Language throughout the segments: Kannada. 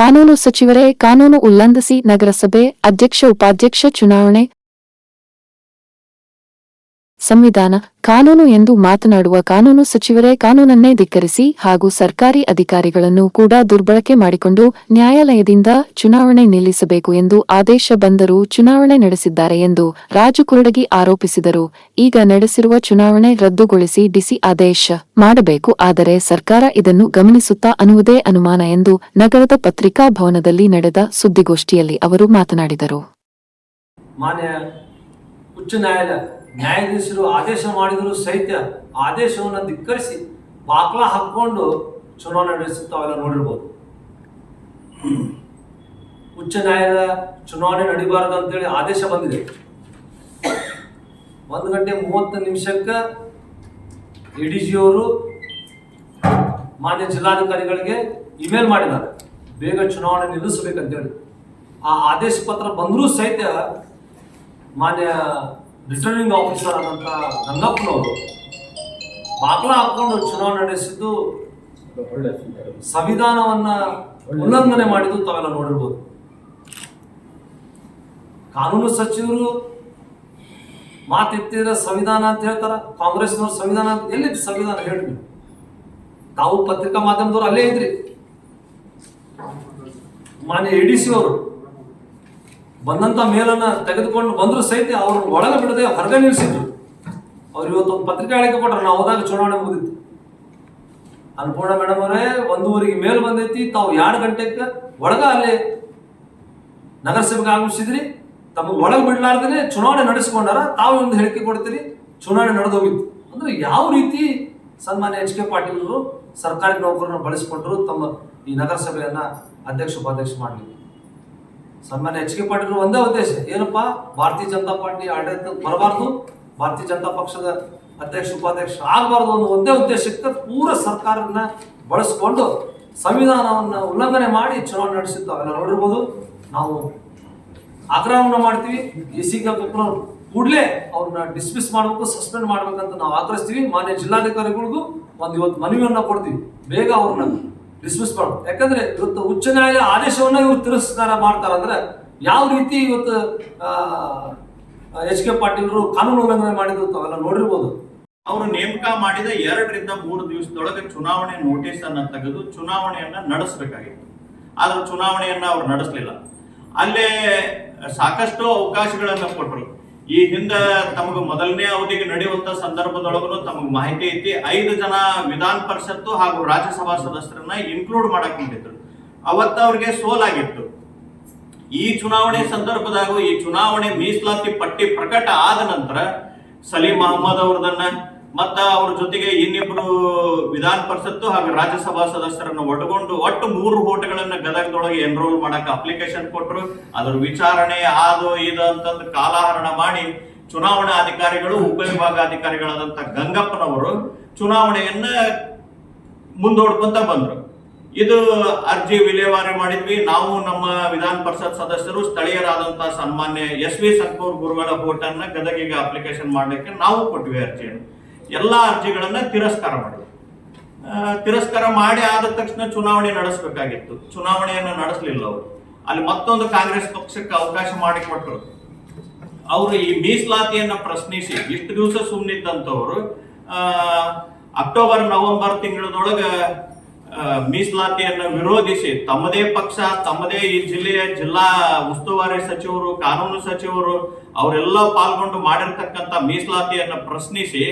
ಕಾನೂನು ಸಚಿವರೇ ಕಾನೂನು ಉಲ್ಲಂಘಿಸಿ ನಗರಸಭೆ ಅಧ್ಯಕ್ಷ ಉಪಾಧ್ಯಕ್ಷ ಚುನಾವಣೆ ಸಂವಿಧಾನ ಕಾನೂನು ಎಂದು ಮಾತನಾಡುವ ಕಾನೂನು ಸಚಿವರೇ ಕಾನೂನನ್ನೇ ಧಿಕ್ಕರಿಸಿ ಹಾಗೂ ಸರ್ಕಾರಿ ಅಧಿಕಾರಿಗಳನ್ನು ಕೂಡ ದುರ್ಬಳಕೆ ಮಾಡಿಕೊಂಡು ನ್ಯಾಯಾಲಯದಿಂದ ಚುನಾವಣೆ ನಿಲ್ಲಿಸಬೇಕು ಎಂದು ಆದೇಶ ಬಂದರೂ ಚುನಾವಣೆ ನಡೆಸಿದ್ದಾರೆ ಎಂದು ರಾಜು ಕುರುಡಗಿ ಆರೋಪಿಸಿದರು. ಈಗ ನಡೆಸಿರುವ ಚುನಾವಣೆ ರದ್ದುಗೊಳಿಸಿ ಡಿಸಿ ಆದೇಶ ಮಾಡಬೇಕು, ಆದರೆ ಸರ್ಕಾರ ಇದನ್ನು ಗಮನಿಸುತ್ತಾ ಅನ್ನುವುದೇ ಅನುಮಾನ ಎಂದು ನಗರದ ಪತ್ರಿಕಾ ಭವನದಲ್ಲಿ ನಡೆದ ಸುದ್ದಿಗೋಷ್ಠಿಯಲ್ಲಿ ಅವರು ಮಾತನಾಡಿದರು. ಮಾನ್ಯ ಉಚ್ಚ ನ್ಯಾಯಾಲಯ ನ್ಯಾಯಾಧೀಶರು ಆದೇಶ ಮಾಡಿದರೂ ಸಹಿತ ಆದೇಶವನ್ನು ಧಿಕ್ಕರಿಸಿ ಬಾಕ್ಲ ಹಾಕ್ಕೊಂಡು ಚುನಾವಣೆ ನಡೆಸುತ್ತಾವೆಲ್ಲ ನೋಡಿರ್ಬೋದು. ಉಚ್ಚ ನ್ಯಾಯಾಲಯ ಚುನಾವಣೆ ನಡಿಬಾರದು ಅಂತೇಳಿ ಆದೇಶ ಬಂದಿದೆ. ಒಂದು ಗಂಟೆ ಮೂವತ್ತು ನಿಮಿಷಕ್ಕೆ ಎ ಡಿ ಜಿ ಅವರು ಮಾನ್ಯ ಜಿಲ್ಲಾಧಿಕಾರಿಗಳಿಗೆ ಇಮೇಲ್ ಮಾಡಿದ್ದಾರೆ. ಬೇಗ ಚುನಾವಣೆ ನಿಲ್ಲಿಸಬೇಕಂತೇಳಿ. ಆ ಆದೇಶ ಪತ್ರ ಬಂದರೂ ಸಹಿತ ಮಾನ್ಯ ರಿಟರ್ನಿಂಗ್ ಆಫೀಸರ್ ಆದಂಥ ಗಂಗಪ್ಪನವರು ಬಾಗ್ಲ ಹಾಕೊಂಡು ಚುನಾವಣೆ ನಡೆಸಿದ್ದು ಸಂವಿಧಾನವನ್ನ ಉಲ್ಲಂಘನೆ ಮಾಡಿದ್ದು ತಾವೆಲ್ಲ ನೋಡಿರ್ಬೋದು. ಕಾನೂನು ಸಚಿವರು ಮಾತೆತ್ತಿದ್ರೆ ಸಂವಿಧಾನ ಅಂತ ಹೇಳ್ತಾರ, ಕಾಂಗ್ರೆಸ್ನವ್ರು ಸಂವಿಧಾನ ಎಲ್ಲಿದ್ದು ಸಂವಿಧಾನ ಹೇಳಿ ತಾವು ಪತ್ರಿಕಾ ಮಾಧ್ಯಮದವ್ರು ಅಲ್ಲೇ ಇದ್ರಿ. ಮಾನ್ಯ ಎ ಡಿ ಸಿ ಅವರು. ಬಂದಂತ ಮೇಲನ್ನ ತೆಗೆದುಕೊಂಡು ಬಂದ್ರು ಸಹಿತ ಅವ್ರನ್ನ ಒಳಗೆ ಬಿಡದೆ ಹೊರಗೆ ನಿಲ್ಲಿಸಿದ್ರು ಅವ್ರು ಇವತ್ತು ಒಂದು ಪತ್ರಿಕಾ ಹೇಳಿಕೆ ಕೊಟ್ರು, ನಾವು ಹೋದಾಗ ಚುನಾವಣೆ ಮುಗಿದಿತ್ತು ಅನ್ನಪೂರ್ಣ ಮೇಡಮ್ ಅವರೇ ಒಂದೂವರೆಗೆ ಮೇಲ್ ಬಂದೈತಿ, ತಾವು ಎರಡು ಗಂಟೆಗೆ ಒಳಗ ಅಲ್ಲಿ ನಗರಸಭೆಗೆ ಆಗಮಿಸಿದ್ರಿ, ತಮಗೆ ಒಳಗೆ ಬಿಡ್ಲಾರ್ದೇನೆ ಚುನಾವಣೆ ನಡೆಸ್ಕೊಂಡಾರ, ತಾವು ಒಂದು ಹೇಳಿಕೆ ಕೊಡ್ತೀರಿ, ಚುನಾವಣೆ ನಡೆದೋಗಿತ್ತು. ಅಂದ್ರೆ ಯಾವ ರೀತಿ ಸನ್ಮಾನ್ಯ ಎಚ್ ಕೆ ಪಾಟೀಲ್ ಸರ್ಕಾರಿ ನೌಕರನ್ನ ಬಳಸಿಕೊಂಡ್ರು, ತಮ್ಮ ಈ ನಗರಸಭೆಯನ್ನ ಅಧ್ಯಕ್ಷ ಉಪಾಧ್ಯಕ್ಷ ಮಾಡಲಿಕ್ಕೆ? ಸನ್ಮಾನ್ಯ ಎಚ್ ಕೆ ಒಂದೇ ಉದ್ದೇಶ. ಏನಪ್ಪಾ? ಭಾರತೀಯ ಜನತಾ ಪಾರ್ಟಿ ಆಡಳಿತ ಬರಬಾರ್ದು, ಭಾರತೀಯ ಜನತಾ ಪಕ್ಷದ ಅಧ್ಯಕ್ಷ, ಉಪಾಧ್ಯಕ್ಷ ಆಗಬಾರ್ದು ಅನ್ನೋ ಒಂದೇ ಉದ್ದೇಶಕ್ಕೆ ಪೂರ ಸರ್ಕಾರನ ಬಳಸ್ಕೊಂಡು ಸಂವಿಧಾನವನ್ನ ಉಲ್ಲಂಘನೆ ಮಾಡಿ ಚುನಾವಣೆ ನಡೆಸಿದ್ದು ಅವೆಲ್ಲ ನೋಡಿರ್ಬೋದು. ನಾವು ಆಗ್ರಹವನ್ನು ಮಾಡ್ತೀವಿ. ಎ ಸಿ ಕೂಡಲೇ ಅವ್ರನ್ನ ಡಿಸ್ಮಿಸ್ ಮಾಡಬೇಕು, ಸಸ್ಪೆಂಡ್ ಮಾಡ್ಬೇಕಂತ ನಾವು ಆಗ್ರಹಿಸ್ತೀವಿ. ಮಾನ್ಯ ಜಿಲ್ಲಾಧಿಕಾರಿಗಳಿಗೂ ಒಂದು ಇವತ್ತು ಮನವಿಯನ್ನ ಕೊಡ್ತೀವಿ. ಬೇಗ ಅವ್ರನ್ನ ಡಿಸ್ಮಿಸ್ ಯಾಕಂದ್ರೆ ಇವತ್ತು ಉಚ್ಚ ನ್ಯಾಯಾಲಯ ಆದೇಶವನ್ನ ಇವರು ತಿರಸ್ಕಾರ ಮಾಡ್ತಾರೆ ಅಂದ್ರೆ ಯಾವ ರೀತಿ ಇವತ್ತು ಎಚ್ ಕೆ ಪಾಟೀಲ್ರು ಕಾನೂನು ಉಲ್ಲಂಘನೆ ಮಾಡಿದ್ರು ಅವೆಲ್ಲ ನೋಡಿರ್ಬೋದು. ಅವರು ನೇಮಕ ಮಾಡಿದ ಎರಡರಿಂದ ಮೂರು ದಿವಸದೊಳಗೆ ಚುನಾವಣೆ ನೋಟಿಸ್ ಅನ್ನ ತೆಗೆದು ಚುನಾವಣೆಯನ್ನ ನಡೆಸಬೇಕಾಗಿತ್ತು. ಆದ್ರೆ ಚುನಾವಣೆಯನ್ನ ಅವ್ರು ನಡೆಸಲಿಲ್ಲ. ಅಲ್ಲೇ ಸಾಕಷ್ಟು ಅವಕಾಶಗಳನ್ನ ಕೊಟ್ಟರು ಈ ಹಿಂದ ತಮಗೆ ಮೊದಲನೇ ಅವಧಿಗೆ ನಡೆಯುವಂತ ಸಂದರ್ಭದೊಳಗೂ ತಮಗೆ ಮಾಹಿತಿ ಐತಿ. ಐದು ಜನ ವಿಧಾನ ಪರಿಷತ್ತು ಹಾಗೂ ರಾಜ್ಯಸಭಾ ಸದಸ್ಯರನ್ನ ಇನ್ಕ್ಲೂಡ್ ಮಾಡಕ್ ಮಾಡಿದ್ರು ಅವತ್ತ ಅವ್ರಿಗೆ ಸೋಲಾಗಿತ್ತು. ಈ ಚುನಾವಣೆ ಸಂದರ್ಭದಾಗೂ ಈ ಚುನಾವಣೆ ಮೀಸಲಾತಿ ಪಟ್ಟಿ ಪ್ರಕಟ ಆದ ನಂತರ ಸಲೀಂ ಅಹಮ್ಮದ್ ಅವ್ರದನ್ನ ಮತ್ತ ಅವ್ರ ಜೊತೆಗೆ ಇನ್ನಿಬ್ರು ವಿಧಾನ ಪರಿಷತ್ತು ಹಾಗೂ ರಾಜ್ಯಸಭಾ ಸದಸ್ಯರನ್ನು ಒಟ್ಟುಕೊಂಡು ಒಟ್ಟು ಮೂರು ಓಟ್ಗಳನ್ನ ಗದಗದೊಳಗೆ ಎನ್ರೋಲ್ ಮಾಡಕ್ ಅಪ್ಲಿಕೇಶನ್ ಕೊಟ್ಟರು ಅದ್ರ ವಿಚಾರಣೆ ಅದು ಇದು ಅಂತಂದು ಕಾಲಹರಣ ಮಾಡಿ ಚುನಾವಣಾ ಅಧಿಕಾರಿಗಳು ಉಪವಿಭಾಗಾಧಿಕಾರಿಗಳಾದಂತ ಗಂಗಪ್ಪನವರು ಚುನಾವಣೆಯನ್ನ ಮುಂದೋಡ್ಕೊಂತ ಬಂದ್ರು. ಇದು ಅರ್ಜಿ ವಿಲೇವಾರಿ ಮಾಡಿದ್ವಿ. ನಾವು ನಮ್ಮ ವಿಧಾನ ಪರಿಷತ್ ಸದಸ್ಯರು ಸ್ಥಳೀಯರಾದಂತಹ ಸನ್ಮಾನ್ಯ ಎಸ್ ವಿ ಸಂಕೂರ್ ಗುರುಗಳ ಹೋಟನ್ನ ಗದಗಿಗೆ ಅಪ್ಲಿಕೇಶನ್ ಮಾಡ್ಲಿಕ್ಕೆ ನಾವು ಕೊಟ್ವಿ ಅರ್ಜಿಯನ್ನು. ಎಲ್ಲಾ ಅರ್ಜಿಗಳನ್ನ ತಿರಸ್ಕಾರ ಮಾಡಿದ್ರು ಆ, ತಿರಸ್ಕಾರ ಮಾಡಿ ಆದ ತಕ್ಷಣ ಚುನಾವಣೆ ನಡೆಸಬೇಕಾಗಿತ್ತು. ಚುನಾವಣೆಯನ್ನು ನಡೆಸಲಿಲ್ಲ ಅವರು. ಅಲ್ಲಿ ಮತ್ತೊಂದು ಕಾಂಗ್ರೆಸ್ ಪಕ್ಷಕ್ಕೆ ಅವಕಾಶ ಮಾಡಿಕೊಟ್ರು ಅವರು ಈ ಮೀಸಲಾತಿಯನ್ನ ಪ್ರಶ್ನಿಸಿ ಇಷ್ಟು ದಿವಸ ಸುಮ್ಮನಿದ್ದಂಥವ್ರು ಅಕ್ಟೋಬರ್ ನವೆಂಬರ್ ತಿಂಗಳದೊಳಗ ಮೀಸಲಾತಿಯನ್ನ ವಿರೋಧಿಸಿ ತಮ್ಮದೇ ಪಕ್ಷ, ತಮ್ಮದೇ ಈ ಜಿಲ್ಲೆಯ ಜಿಲ್ಲಾ ಉಸ್ತುವಾರಿ ಸಚಿವರು, ಕಾನೂನು ಸಚಿವರು ಅವರೆಲ್ಲ ಪಾಲ್ಗೊಂಡು ಮಾಡಿರ್ತಕ್ಕಂಥ ಮೀಸಲಾತಿಯನ್ನು ಪ್ರಶ್ನಿಸಿ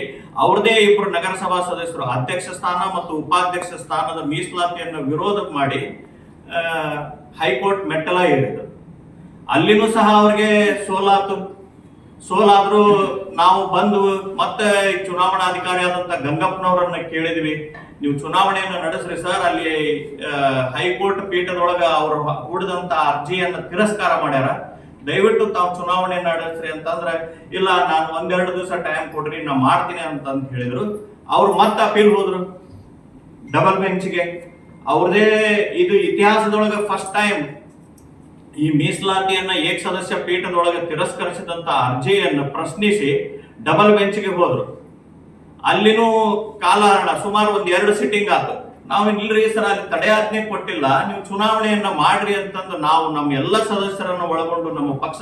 ಅವ್ರದೇ ಇಬ್ಬರು ನಗರಸಭಾ ಸದಸ್ಯರು ಅಧ್ಯಕ್ಷ ಸ್ಥಾನ ಮತ್ತು ಉಪಾಧ್ಯಕ್ಷ ಸ್ಥಾನದ ಮೀಸಲಾತಿಯನ್ನು ವಿರೋಧ ಮಾಡಿ ಹೈಕೋರ್ಟ್ ಮೆಟ್ಟಲ ಏರಿದರು. ಅಲ್ಲಿನೂ ಸಹ ಅವ್ರಿಗೆ ಸೋಲಾತು ಸೋಲಾದ್ರೂ ನಾವು ಬಂದು ಮತ್ತೆ ಚುನಾವಣಾಧಿಕಾರಿ ಆದಂತ ಗಂಗಪ್ಪನವರನ್ನ ಕೇಳಿದ್ವಿ. ನೀವು ಚುನಾವಣೆಯನ್ನು ನಡೆಸ್ರಿ ಸರ್, ಅಲ್ಲಿ ಹೈಕೋರ್ಟ್ ಪೀಠದೊಳಗ ಅವರು ಹೂಡಿದಂತ ಅರ್ಜಿಯನ್ನ ತಿರಸ್ಕಾರ ಮಾಡ್ಯಾರ. ದಯವಿಟ್ಟು ತಾವು ಚುನಾವಣೆ ನಡೆಸ್ರಿ ಅಂತಂದ್ರೆ, ಇಲ್ಲ, ನಾನು ಒಂದೆರಡು ದಿವಸ ಟೈಮ್ ಕೊಡ್ರಿ, ನಾ ಮಾಡ್ತೀನಿ ಅಂತಂದು ಹೇಳಿದ್ರು. ಅವ್ರು ಮತ್ತೆ ಅಪೀಲ್ ಹೋದ್ರು. ಡಬಲ್ ಬೆಂಚ್ಗೆ. ಅವ್ರದೇ ಇದು ಇತಿಹಾಸದೊಳಗ ಫಸ್ಟ್ ಟೈಮ್ ಈ ಮೀಸಲಾತಿಯನ್ನ ಏಕ ಸದಸ್ಯ ಪೀಠದೊಳಗೆ ತಿರಸ್ಕರಿಸಿದಂತ ಅರ್ಜಿಯನ್ನು ಪ್ರಶ್ನಿಸಿ ಡಬಲ್ ಬೆಂಚ್ಗೆ ಹೋದ್ರು. ಅಲ್ಲಿನೂ ಕಾಲಹರಣ, ಸುಮಾರು ಒಂದ್ ಎರಡು ಸಿಟ್ಟಿಂಗ್ ಆತು. ನಾವು ಇಲ್ರಿ ಸರ್, ಅಲ್ಲಿ ತಡೆಯಾಜ್ಞೆ ಕೊಟ್ಟಿಲ್ಲ. ನೀವು ಚುನಾವಣೆಯನ್ನ ಮಾಡ್ರಿ ಅಂತಂದು ನಾವು ನಮ್ಮ ಎಲ್ಲ ಸದಸ್ಯರನ್ನು ಒಳಗೊಂಡು ನಮ್ಮ ಪಕ್ಷ